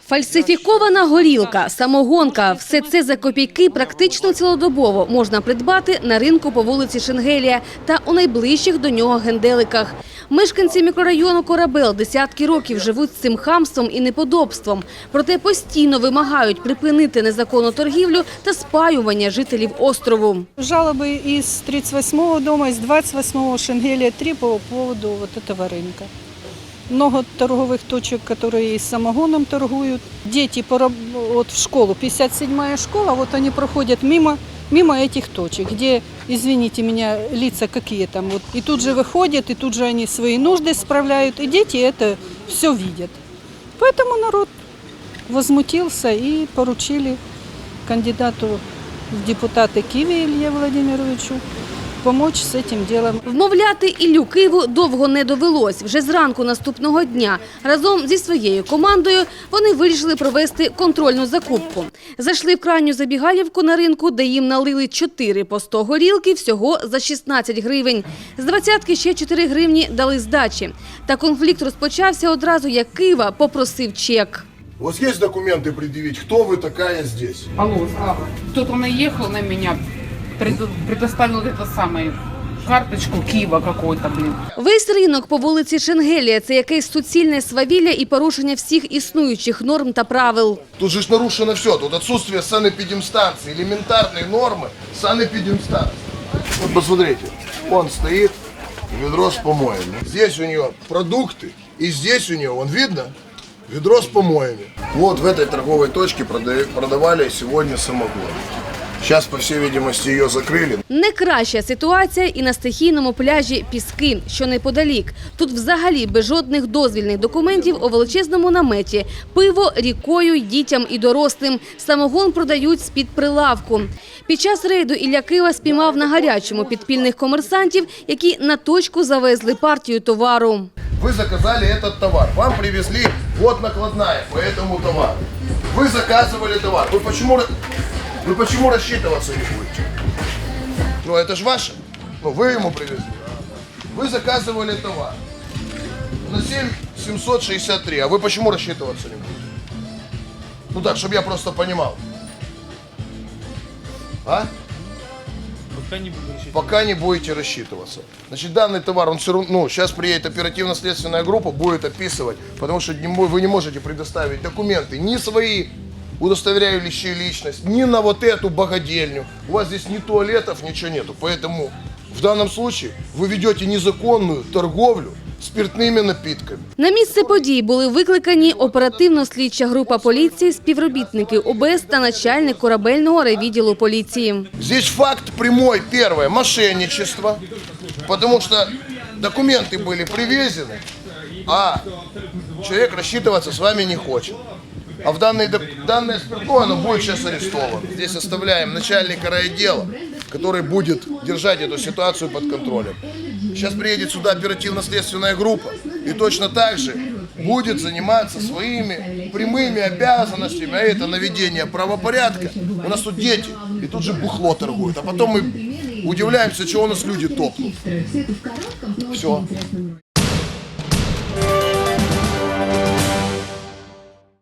Фальсифікована горілка, самогонка – все це за копійки практично цілодобово можна придбати на ринку по вулиці Шенгелія та у найближчих до нього генделиках. Мешканці мікрорайону Корабел десятки років живуть з цим хамством і неподобством. Проте постійно вимагають припинити незаконну торгівлю та спаювання жителів острову. Жалобы из 38-го дома, из 28-го Шенгелия 3 по поводу вот этого рынка. Много торговых точек, которые и самогоном торгуют. Дети пораб- вот в школу, 57-я школа, вот они проходят мимо, мимо этих точек, где, извините меня, лица какие там. Вот, и тут же выходят, и тут же они свои нужды справляют, и дети это все видят. Поэтому народ возмутился и поручили кандидату в депутаты Киви Илье Владимировичу помочь с этим делом. Вмовляти Іллю Киву довго не довелось. Вже зранку наступного дня разом зі своєю командою вони вирішили провести контрольну закупку. Зайшли в крайню забігалівку на ринку, де їм налили 4 по 100 горілки всього за 16 гривень. З двадцятки ще 4 гривні дали здачі. Та конфлікт розпочався одразу, як Кива попросив чек. У вас есть документы предъявить, кто вы такая здесь? Алло, а, кто-то наехал на меня, пред- предоставил это самое, карточку Киева какой-то, блин. Весь ринок по вулиці Шенгелія – це якесь суцільне свавілля і порушення всіх існуючих норм та правил. Тут же ж нарушено все. Тут отсутствие санэпидемстанции, элементарной нормы санэпидемстанции. Вот посмотрите, он стоит, ведро с помоями. Здесь у нее продукты, и здесь у нее, вон видно, ведро с помоями. Вот в этой торговой точке прода- продавали сегодня самогон. Сейчас, по всей видимости, ее закрыли. Не краща ситуація і на стихійному пляжі Піски, що неподалік. Тут взагалі без жодних дозвільних документів у величезному наметі. Пиво рікою й дітям і дорослим. Самогон продають з-під прилавку. Під час рейду Ілля Кива спіймав на гарячому підпільних комерсантів, які на точку завезли партію товару. Вы заказали этот товар, вам привезли вот накладная по этому товару. Вы заказывали товар. Вы почему, вы почему рассчитываться не будете? Ну это же ваше. Ну вы ему привезли. Вы заказывали товар. На 7 763. А вы почему рассчитываться не будете? Ну так, чтобы я просто понимал. А? Пока не будете рассчитываться. Значит, данный товар, он все равно, ну, сейчас приедет оперативно-следственная группа, будет описывать, потому что не вы не можете предоставить документы ни свои, удостоверяющие личность, ни на вот эту богадельню. У вас здесь ни туалетов, ничего нету. Поэтому в данном случае вы ведете незаконную торговлю спиртными напитками. На місце подій були викликані оперативно-слідча група поліції, співробітники ОБС та начальник корабельного райвідділу поліції. Здесь факт прямой, первое, мошенничество, потому что документы были привезены, а человек рассчитываться с вами не хочет. А в данный, док- данное спиртное, оно будет сейчас арестовано. Здесь оставляем начальника райотдела, который будет держать эту ситуацию под контролем. Сейчас приедет сюда оперативно-следственная группа и точно так же будет заниматься своими прямыми обязанностями, а это наведение правопорядка. У нас тут дети, и тут же бухло торгуют, а потом мы удивляемся, чего у нас люди топнут. Все.